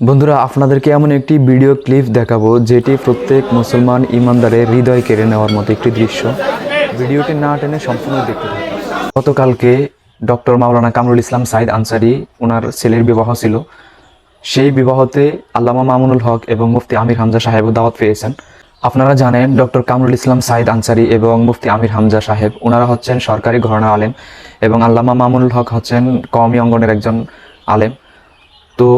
বন্ধুরা, আপনাদেরকে এমন একটি ভিডিও ক্লিপ দেখাবো, যেটি প্রত্যেক মুসলমান ইমানদারের হৃদয় কেড়ে নেওয়ার মতো একটি দৃশ্য। ভিডিওটি না টেনে সম্পূর্ণ দেখতে গতকালকে ডক্টর মাওলানা কামরুল ইসলাম সাইদ আনসারি ওনার ছেলের বিবাহ ছিল। সেই বিবাহতে আল্লামা মামুনুল হক এবং মুফতি আমির হামজা সাহেব দাওয়াত পেয়েছেন। আপনারা জানেন, ডক্টর কামরুল ইসলাম সাইদ আনসারি এবং মুফতি আমির হামজা সাহেব ওনারা হচ্ছেন সরকারি ঘরনা আলেম এবং আল্লামা মামুনুল হক হচ্ছেন কওমি অঙ্গনের একজন আলেম। তো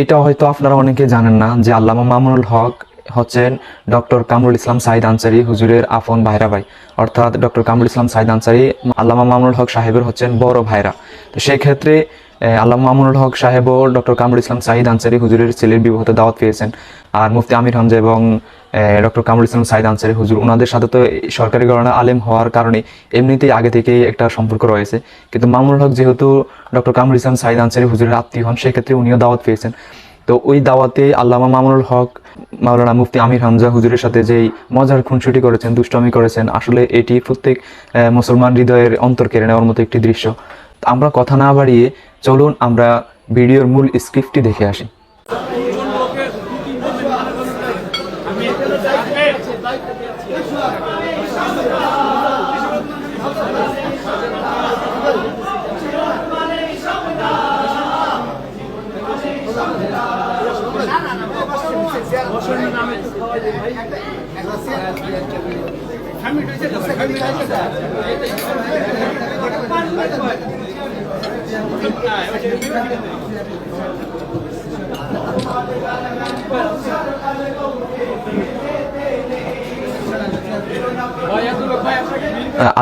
এটা হয়তো আপনারা অনেকে জানেন না যে আল্লামা মামুনুল হক হচ্ছেন ডক্টর কামরুল ইসলাম সাইদ আনসারি হুজুরের আফন ভাইরা ভাই। অর্থাৎ ডক্টর কামরুল ইসলাম সাইদ আনসারি আল্লামা মামুনুল হক সাহেবের হচ্ছেন বড় ভাইরা। তো সেই ক্ষেত্রে আহ, আল্লামা মামুনুল হক সাহেবও ডক্টর কামরুল ইসলাম সাইদ আনসারি হুজুরের ছেলের বিবাহতে দাওয়াত পেয়েছেন। আর মুফতি আমির হামজা এবং ডক্টর কামরুল ইসলাম সাইদ আনসারি হুজুর ওনাদের সাথে তো সরকারি গণনা আলেম হওয়ার কারণে এমনিতেই আগে থেকেই একটা সম্পর্ক রয়েছে। কিন্তু মামুনুল হক যেহেতু ডক্টর কামরুল ইসলাম সাইদ আনসারি হুজুরের আত্মীয় হন সেক্ষেত্রে উনিও দাওয়াত পেয়েছেন। তো ওই দাওয়াতে আল্লামা মামুনুল হক মাওলানা মুফতি আমির হামজা হুজুরের সাথে যেই মজার খুনসুটি করেছেন দুষ্টমি করেছেন আসলে এটি প্রত্যেক মুসলমান হৃদয়ের অন্তর কেড়ে নেওয়ার মতো একটি দৃশ্য। আমরা কথা না বাড়িয়ে চলুন আমরা ভিডিওর মূল স্ক্রিপ্টটি দেখে আসি। আহ,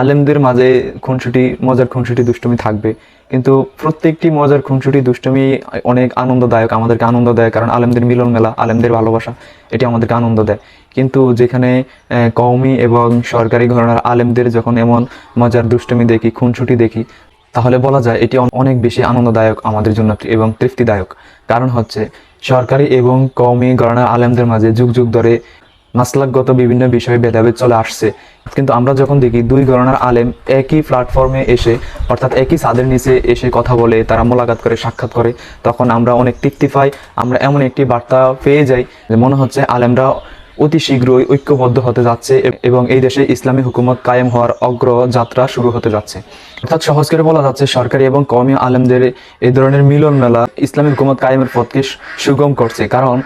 আলেমদের মাঝে খুনসুটি, মজার খুনসুটি দুষ্টমি থাকবে। কিন্তু প্রত্যেকটি মজার খুনসুটি, দুষ্টমি অনেক আনন্দদায়ক, আমাদেরকে আনন্দ দেয়, কারণ আলেমদের মিলন মেলা, আলেমদের ভালোবাসা, এটি আমাদেরকে আনন্দ দেয়। কিন্তু যেখানে কওমি এবং সরকারি ঘরানার আলেমদের যখন এমন মজার দুষ্টমি দেখি, খুনসুটি দেখি তাহলে বলা যায় এটি অনেক বেশি আনন্দদায়ক আমাদের জন্য এবং তৃপ্তিদায়ক। কারণ হচ্ছে, সরকারি এবং কওমি ঘরানার আলেমদের মাঝে যুগ যুগ ধরে মাসলাকগত বিভিন্ন বিষয়ে ভেদাভেদ চলে আসছে। কিন্তু আমরা যখন দেখি, দুই গণনার আলেম একই প্ল্যাটফর্মে এসে, অর্থাৎ একই ছাদের নিচে এসে কথা বলে, তারা মোলাকাত করে, সাক্ষাৎ করে, তখন আমরা অনেক তৃপ্তি পাই, আমরা এমন একটি বার্তা পেয়ে যাই যে মনে হচ্ছে আলেমরা অতি শীঘ্রই ঐক্যবদ্ধ হতে যাচ্ছে এবং এই দেশে ইসলামী হুকুমত কায়েম হওয়ার অগ্রযাত্রা শুরু হতে যাচ্ছে। অর্থাৎ সহজ করে বলা যাচ্ছে, সরকারি এবং কওমি আলেমদের এই ধরনের মিলন মেলা ইসলামী হুকুমত কায়েমের পথকে সুগম করছে। কারণ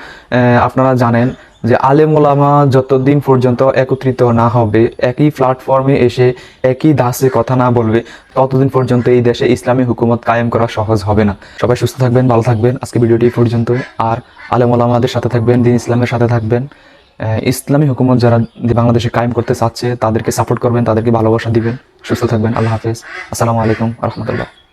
আপনারা জানেন যে আলেম ওলামা যতদিন পর্যন্ত একত্রিত না হবে, একই প্ল্যাটফর্মে এসে একই দাসে কথা না বলবে, ততদিন পর্যন্ত এই দেশে ইসলামী হুকুমত কায়েম করা সহজ হবে না। সবাই সুস্থ থাকবেন, ভালো থাকবেন। আজকে ভিডিওটি পর্যন্ত আর আলেম ওলামাদের সাথে থাকবেন, দিন ইসলামের সাথে থাকবেন। ইসলামী হুকুমত যারা বাংলাদেশে কায়েম করতে চাচ্ছে, তাদেরকে সাপোর্ট করবেন, তাদেরকে ভালোবাসা দিবেন। সুস্থ থাকবেন। আল্লাহ হাফেজ। আসসালামু আলাইকুম রহমতুল্লাহ।